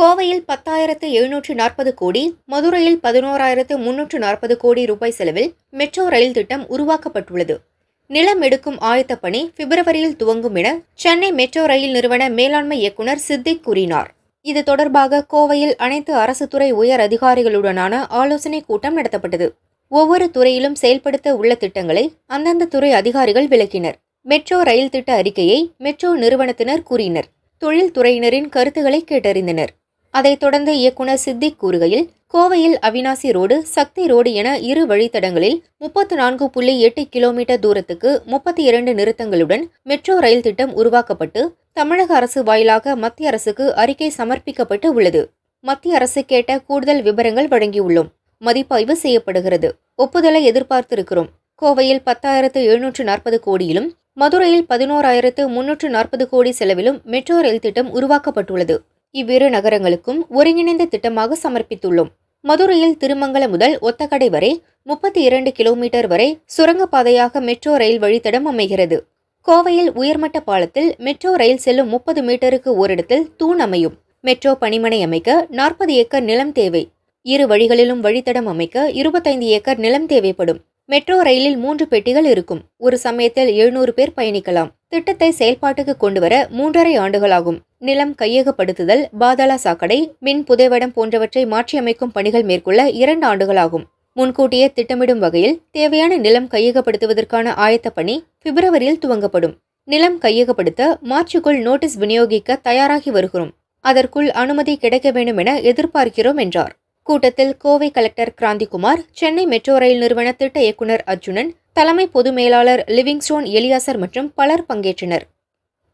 கோவையில் பத்தாயிரத்து எழுநூற்று நாற்பது கோடி மதுரையில் பதினோராயிரத்து முன்னூற்று நாற்பது கோடி ரூபாய் செலவில் மெட்ரோ ரயில் திட்டம் உருவாக்கப்பட்டுள்ளது. நிலம் எடுக்கும் ஆயத்தப் பணி பிப்ரவரியில் துவங்கும் என சென்னை மெட்ரோ ரயில் நிறுவன மேலாண்மை இயக்குநர் சித்திக் கூறினார். இது தொடர்பாக கோவையில் அனைத்து அரசு துறை உயர் அதிகாரிகளுடனான ஆலோசனைக் கூட்டம் நடத்தப்பட்டது. ஒவ்வொரு துறையிலும் செயல்படுத்த உள்ள திட்டங்களை அந்தந்த துறை அதிகாரிகள் விளக்கினர். மெட்ரோ ரயில் திட்ட அறிக்கையை மெட்ரோ நிறுவனத்தினர் கூறினர். தொழில்துறையினரின் கருத்துக்களை கேட்டறிந்தனர். அதைத் தொடர்ந்து இயக்குனர் சித்திக் கூறுகையில் கோவையில் அவினாசி ரோடு சக்தி ரோடு என இரு வழித்தடங்களில் முப்பத்து நான்கு புள்ளி எட்டு கிலோமீட்டர் தூரத்துக்கு முப்பத்தி இரண்டு நிறுத்தங்களுடன் மெட்ரோ ரயில் திட்டம் உருவாக்கப்பட்டு தமிழக அரசு வாயிலாக மத்திய அரசுக்கு அறிக்கை சமர்ப்பிக்கப்பட்டு உள்ளது. மத்திய அரசு கேட்ட கூடுதல் விவரங்கள் வழங்கியுள்ளோம். மதிப்பாய்வு செய்யப்படுகிறது. ஒப்புதலை எதிர்பார்த்திருக்கிறோம். கோவையில் பத்தாயிரத்து எழுநூற்று நாற்பது கோடியிலும் மதுரையில் பதினோராயிரத்து முன்னூற்று நாற்பது கோடி செலவிலும் மெட்ரோ ரயில் திட்டம் உருவாக்கப்பட்டுள்ளது. இவ்விரு நகரங்களுக்கும் ஒருங்கிணைந்த திட்டமாக சமர்ப்பித்துள்ளோம். மதுரையில் திருமங்கலம் முதல் ஒத்தக்கடை வரை முப்பத்தி இரண்டு கிலோமீட்டர் வரை சுரங்கப்பாதையாக மெட்ரோ ரயில் வழித்தடம் அமைகிறது. கோவையில் உயர்மட்ட பாலத்தில் மெட்ரோ ரயில் செல்லும் முப்பது மீட்டருக்கு ஓரிடத்தில் தூண் அமையும். மெட்ரோ பணிமனை அமைக்க நாற்பது ஏக்கர் நிலம் தேவை. இரு வழிகளிலும் வழித்தடம் அமைக்க இருபத்தைந்து ஏக்கர் நிலம் தேவைப்படும். மெட்ரோ ரயிலில் மூன்று பெட்டிகள் இருக்கும். ஒரு சமயத்தில் எழுநூறு பேர் பயணிக்கலாம். திட்டத்தை செயல்பாட்டுக்கு கொண்டுவர மூன்றரை ஆண்டுகளாகும். நிலம் கையகப்படுத்துதல் பாதாள சாக்கடை மின் புதைவடம் போன்றவற்றை மாற்றியமைக்கும் பணிகள் மேற்கொள்ள இரண்டு ஆண்டுகளாகும். முன்கூட்டியே திட்டமிடும் வகையில் தேவையான நிலம் கையகப்படுத்துவதற்கான ஆயத்த பணி பிப்ரவரியில் துவங்கப்படும். நிலம் கையகப்படுத்த மார்ச்சுக்குள் நோட்டீஸ் விநியோகிக்க தயாராகி வருகிறோம். அதற்குள் அனுமதி கிடைக்க வேண்டும் என எதிர்பார்க்கிறோம் என்றார். கூட்டத்தில் Kovai collector Kranthikumar Chennai metro rail நிறுவன திட்ட இயக்குநர் அர்ஜுனன் தலைமை பொது மேலாளர் லிவிங்ஸ்டோன் எலியாசர் மற்றும் பலர் பங்கேற்றனர்.